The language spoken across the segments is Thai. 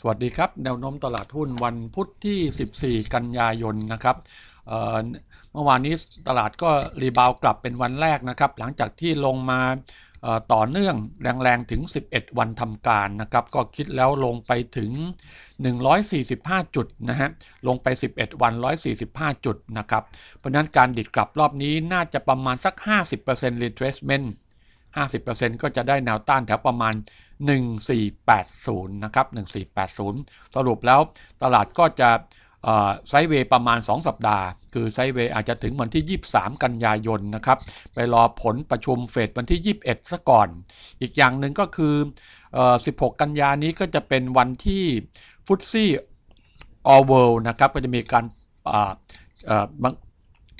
สวัสดีครับแนวโน้มตลาดหุ้นวันพุธที่ 14 กันยายนนะครับเเมื่อวานนี้ตลาดก็รีบาวกลับเป็นวันแรกนะครับ หลังจากที่ลงมาต่อเนื่องแรงๆ ถึง 11 วันทำการนะครับ ก็คิดแล้วลงไปถึง 145 จุดนะฮะ ลงไป 11 วัน 145 จุดนะครับ เพราะฉะนั้นการดิดกลับรอบนี้น่าจะประมาณสัก 50% retracement 50%ก็จะได้แนวต้านแถวประมาณ 1480 นะครับ 1480 สรุปแล้วตลาดก็จะไซด์เวย์ประมาณ 2 สัปดาห์ คือไซด์เวย์อาจจะถึงวันที่ 23 กันยายนนะครับ ไปรอผลประชุมเฟดวันที่ 21 ซะก่อน อีกอย่างหนึ่งก็คือ 16 กันยานี้ก็จะเป็นวันที่ฟุตซี่ออเวิลนะครับ ก็จะมีการ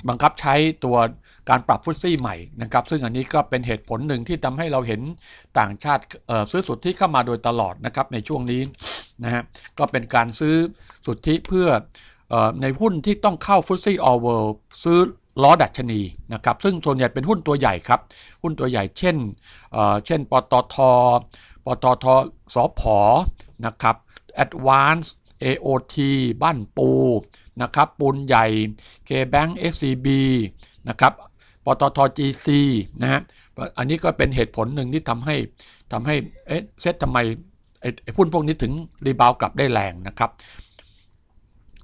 บังคับใช้ตัวการปรับฟุตซี่ใหม่นะครับ ซึ่งอันนี้ก็เป็นเหตุผลหนึ่งที่ทำให้เราเห็นต่างชาติซื้อสุทธิเข้ามาโดยตลอดนะครับในช่วงนี้นะฮะก็เป็นการซื้อสุทธิเพื่อในหุ้นที่ต้องเข้าฟุตซี่ออเวิลด์ซื้อล้อดัชนีนะครับ ซึ่งส่วนใหญ่เป็นหุ้นตัวใหญ่ครับ หุ้นตัวใหญ่เช่นเช่น ปตท ปตทสพนะครับ Advance AOT บ้านปูนะครับปูนใหญ่ K-Bank SCB นะครับปตท GC นะฮะอันนี้ก็เป็นเหตุผลหนึ่งที่ทำให้ทำให้เอ๊ะเซ็ตทำไมไอ้หุ้นพวกนี้ถึงรีบาวกลับได้แรงนะครับ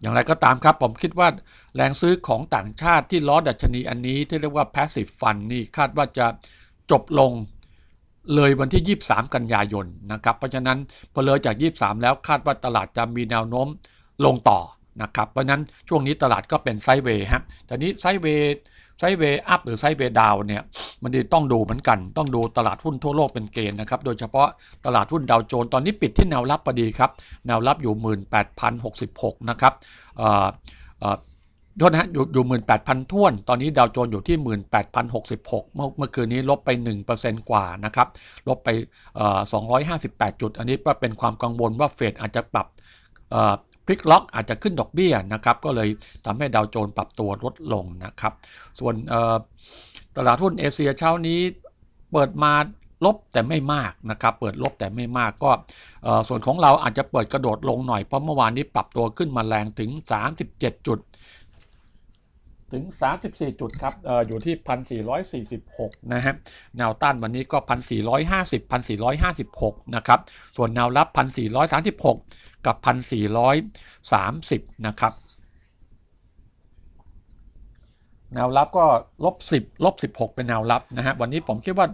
อย่างไรก็ตามครับผมคิดว่าแรงซื้อของต่างชาติที่ล้อดัชนีอันนี้ที่เรียกว่า passive fund นี่คาดว่าจะจบลง เลยวันที่ 23 กันยายนนะครับ เพราะฉะนั้นพอเลยจาก 23 แล้วคาดว่าตลาดจะมีแนวโน้มลงต่อนะครับ เพราะนั้นช่วงนี้ตลาดก็เป็นไซด์เวย์ฮะแต่นี้ไซด์เวย์ไซด์เวย์อัพหรือไซด์เวย์ดาวเนี่ยมันต้องดูเหมือนกัน ต้องดูตลาดหุ้นทั่วโลกเป็นเกณฑ์นะครับ โดยเฉพาะตลาดหุ้นดาวโจนส์ตอนนี้ปิดที่แนวรับพอดีครับ แนวรับอยู่ 18,066 นะครับ โทษนะฮะอยู่อยู่หมื่นแปดพันท่วน ตอนนี้ดาวโจนส์อยู่ที่หมื่นแปดพันหกสิบหกเมื่อเมื่อคืนนี้ลบไปหนึ่งเปอร์เซ็นต์กว่านะครับ ลบไปสองร้อยห้าสิบแปดจุด อันนี้ก็เป็นความกังวลว่าเฟดอาจจะปรับพลิกล็อกอาจจะขึ้นดอกเบี้ยนะครับ ก็เลยทำให้ดาวโจนส์ปรับตัวลดลงนะครับ ส่วนตลาดหุ้นเอเชียเช้านี้เปิดมาลบแต่ไม่มากนะครับ เปิดลบแต่ไม่มากก็ส่วนของเราอาจจะเปิดกระโดดลงหน่อยเพราะเมื่อวานนี้ปรับตัวขึ้นมาแรงถึง 37 จุด ถึง 34 จุดครับออยู่ที่ 1,446 นะฮะแนวต้านวันนี้ก็ 1,450 1,456 นะครับ ส่วนแนวรับ 1,436 กับ 1,430 นะครับ แนวรับก็ลบ 10 ลบ 16 เป็นแนวรับนะฮะ วันนี้ผมคิดว่า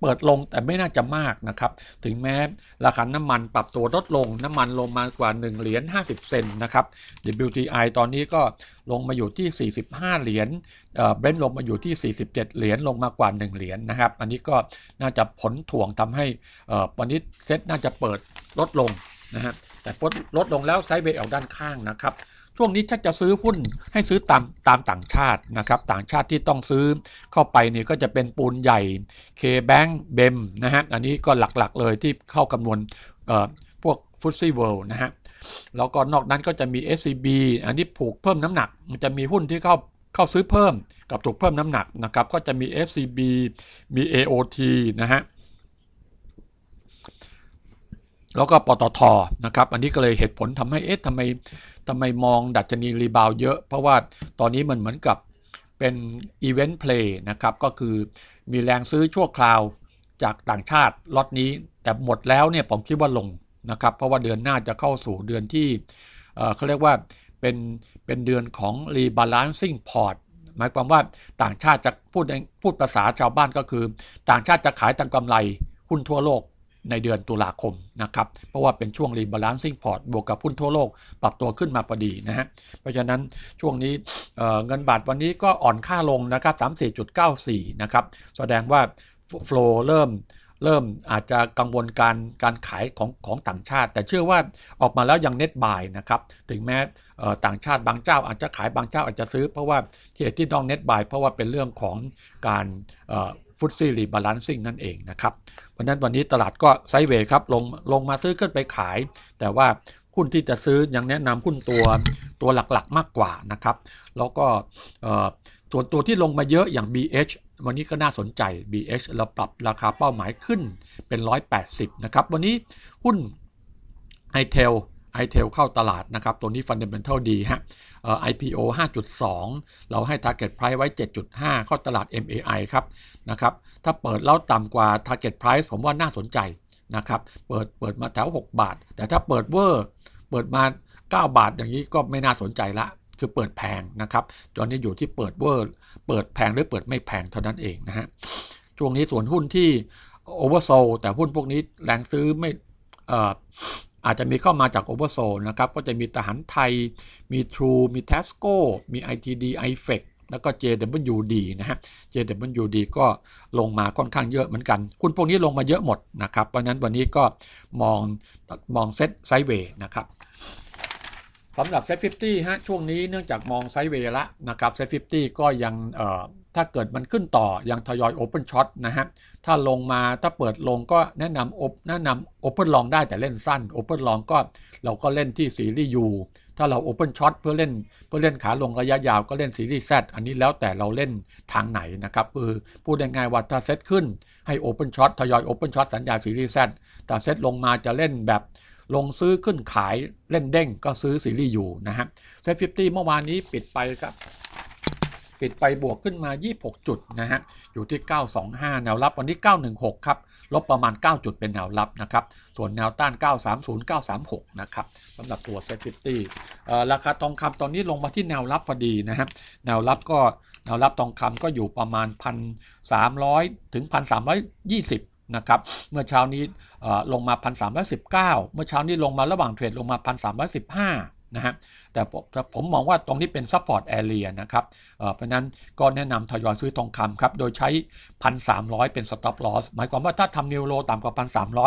เปิดลงแต่ไม่น่าจะมากนะครับ ถึงแม้ราคาน้ำมันปรับตัวลดลง น้ำมันลงมากว่า 1 เหรียญ50 เซนนะครับ WTI ตอนนี้ก็ลงมาอยู่ที่ 45 เหรียญเบรนท์ลงมาอยู่ที่ 47 เหรียญลงมากว่า 1 เหรียญนะครับ อันนี้ก็น่าจะผลถ่วงทำให้วันนี้เซ็ตน่าจะเปิดลดลงนะฮะแต่ลดลงแล้วไซด์เวย์ออกด้านข้างนะครับ ช่วงนี้ถ้าจะซื้อหุ้นให้ซื้อตามตามต่างชาตินะครับ ต่างชาติที่ต้องซื้อเข้าไปเนี่ยก็จะเป็นปูนใหญ่ K-Bank เบมนะฮะอันนี้ก็หลักๆเลยที่เข้าคำนวณพวกฟุตซี่เวิลด์นะฮะแล้วก็นอกนั้นก็จะมี SCB อันนี้ผูกเพิ่มน้ำหนัก มันจะมีหุ้นที่เข้าเข้าซื้อเพิ่มกับถูกเพิ่มน้ำหนักนะครับ ก็จะมี SCB มี AOT นะฮะ แล้วก็ปตทนะครับ อันนี้ก็เลยเหตุผลทำให้เอ๊ะทำไมทำไมมองดัชนีรีบาวเยอะ เพราะว่าตอนนี้มันเหมือนกับเป็นอีเวนต์เพลย์นะครับ ก็คือมีแรงซื้อชั่วคราวจากต่างชาติล็อตนี้ แต่หมดแล้วเนี่ยผมคิดว่าลงนะครับ เพราะว่าเดือนหน้าจะเข้าสู่เดือนที่เขาเรียกว่าเป็นเป็นเดือนของ rebalancing port หมายความว่าต่างชาติจะพูดพูดภาษาชาวบ้านก็คือ ต่างชาติจะขายตังกำไรหุ้นทั่วโลก ในเดือนตุลาคมนะครับ เพราะว่าเป็นช่วงรีบาลานซิ่งพอร์ตบวกกับหุ้นทั่วโลก ปรับตัวขึ้นมาพอดีนะฮะ เพราะฉะนั้นช่วงนี้เเงินบาทวันนี้ก็อ่อนค่าลงนะครับ34.94 นะครับ แสดงว่าโฟล์เริ่มเริ่มอาจจะกังวลการการขายของของต่างชาติ แต่เชื่อว่าออกมาแล้วยังเน็ตบายนะครับถึงแม้ต่างชาติบางเจ้าอาจจะขายบางเจ้าอาจจะซื้อ เพราะว่าที่ที่ต้องเน็ตบายเพราะว่าเป็นเรื่องของการ ฟุตซี่รีบาลานซิ่งนั่นเองนะครับ เพราะนั้นวันนี้ตลาดก็ไซด์เวย์ครับลงลงมาซื้อขึ้นไปขาย แต่ว่าหุ้นที่จะซื้อยังแนะนำหุ้นตัวตัวหลักๆมากกว่านะครับ แล้วก็ตัวตัวที่ลงมาเยอะอย่าง BH วันนี้ก็น่าสนใจ BH เราปรับราคาเป้าหมายขึ้นเป็น 180 นะครับ วันนี้หุ้นไอเทล ไอเทลเข้าตลาดนะครับ ตัวนี้ Fundamental ดีฮะ IPO 5.2 เราให้ Target Price ไว้ 7.5 เข้าตลาด MAI ครับนะครับ ถ้าเปิดแล้วต่ำกว่า Target Price ผมว่าน่าสนใจนะครับ เปิดเปิดมาแถว 6 บาท แต่ถ้าเปิดเวอร์ เปิดมา 9 บาทอย่างนี้ก็ไม่น่าสนใจละคือเปิดแพงนะครับ ตอนนี้อยู่ที่เปิดเวอร์ เปิดแพงหรือเปิดไม่แพงเท่านั้นเองนะฮะ ช่วงนี้ส่วนหุ้นที่โอเวอร์โซแต่หุ้นพวกนี้แรงซื้อไม่ อาจจะมีเข้ามาจากโอเวอร์โซนะครับ ก็จะมีทหารไทย มี True มี Tesco มี ITD iFEC แล้วก็ JWD นะฮะ JWD ก็ลงมาค่อนข้างเยอะเหมือนกัน คุณพวกนี้ลงมาเยอะหมดนะครับ เพราะนั้นวันนี้ก็มองมองเซ็ตไซด์เวย์นะครับ สำหรับเซ็ต50ฮะช่วงนี้เนื่องจากมองไซด์เวย์ละนะครับเซ็ต50ก็ยังเอ่อถ้าเกิดมันขึ้นต่อยังทยอยโอเ n นช็อตนะฮะถ้าลงมาถ้าเปิดลงก็แนะนำโอแนะนำโอเ n นลองได้แต่เล่นสั้นโอเ n นลองก็เราก็เล่นที่ซีรีส์ U ถ้าเราโอเ n นช็อตเพื่อเล่นเพื่อเล่นขาลงระยะยาวก็เล่นซีรีส์ Z อันนี้แล้วแต่เราเล่นทางไหนนะครับคือพูดง่ายๆว่าถ้าเซตขึ้นให้โอเ n นช็อตทยอยโอเ n นช็อตสัญญาซีรีส์ Z แต่เซตลงมาจะเล่นแบบ ลงซื้อขึ้นขายเล่นเด้งก็ซื้อซีรีส์ U นะฮะเซ็ต50เมื่อวานนี้ปิดไปครับ ปิดไปบวกขึ้นมา 26 จุดนะฮะ อยู่ที่ 925 แนวรับวันนี้ 916 ครับ ลบประมาณ 9 จุดเป็นแนวรับนะครับ ส่วนแนวต้าน 930 936 นะครับสำหรับตัวเซ็ต50เอ่อราคาทองคำตอนนี้ลงมาที่แนวรับพอดีนะฮะ แนวรับก็แนวรับทองคำก็อยู่ประมาณ 1,300 ถึง 1,320 นะครับ เมื่อเช้านี้ลงมา 1,319 เมื่อเช้านี้ลงมาระหว่างเทรดลงมา 1,315 นะฮะ แต่ผมแต่ผมมองว่าตรงนี้เป็นซับพอร์ตแอเรียนะครับ เพราะนั้นก็แนะนำทยอยซื้อทองคำครับ โดยใช้ 1,300 เป็นสต็อปลอสหมายความว่าถ้าทำนิวโลต่ำกว่า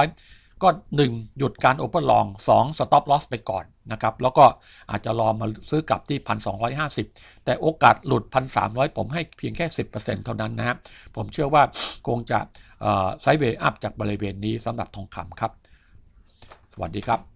1,300 ก็ 1 หยุดการ open long 2 stop loss ไปก่อนนะครับ แล้วก็อาจจะรอมาซื้อกลับที่ 1,250 แต่โอกาสหลุด 1,300 ผมให้เพียงแค่ 10%เท่านั้นนะครับผมเชื่อว่าคงจะไซด์เวย์อัพจากบริเวณนี้สำหรับทองคำครับ สวัสดีครับ